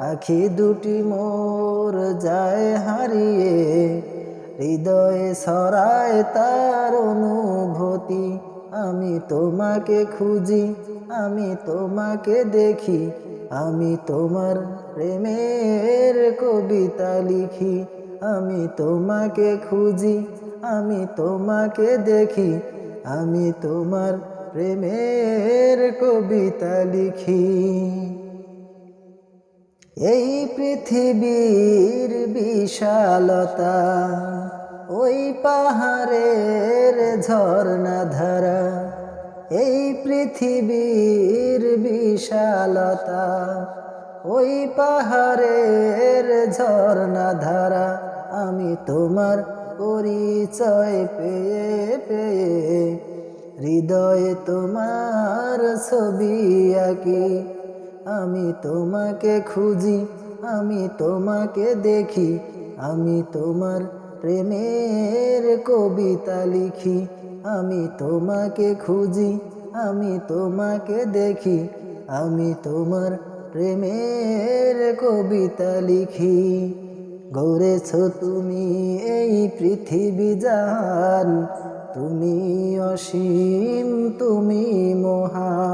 আখি দুটি মোর যায় হারিয়ে, হৃদয়ে সরায় তার অনুভূতি। আমি তোমাকে খুঁজি, আমি তোমাকে দেখি, আমি তোমার প্রেমের কবিতা লিখি। আমি তোমাকে খুঁজি, আমি তোমাকে দেখি, আমি তোমার প্রেমের কবিতা লিখি। এই পৃথিবীর বিশালতা, ওই পাহাড়ের ঝর্ণা ধারা, এই পৃথিবীর বিশালতা, ওই পাহাড়ের ঝর্ণা ধারা, আমি তোমার পরিচয় পেয়ে পেয়ে, হৃদয়ে তোমার ছবি আঁকি। আমি তোমাকে খুঁজি, আমি তোমাকে দেখি, আমি তোমার প্রেমের কবিতা লিখি, আমি তোমাকে খুঁজি, আমি তোমাকে দেখি, আমি তোমার প্রেমের কবিতা লিখি। গৌরেছ তুমি এই পৃথিবী জান তুমি অসীম, তুমি মহান।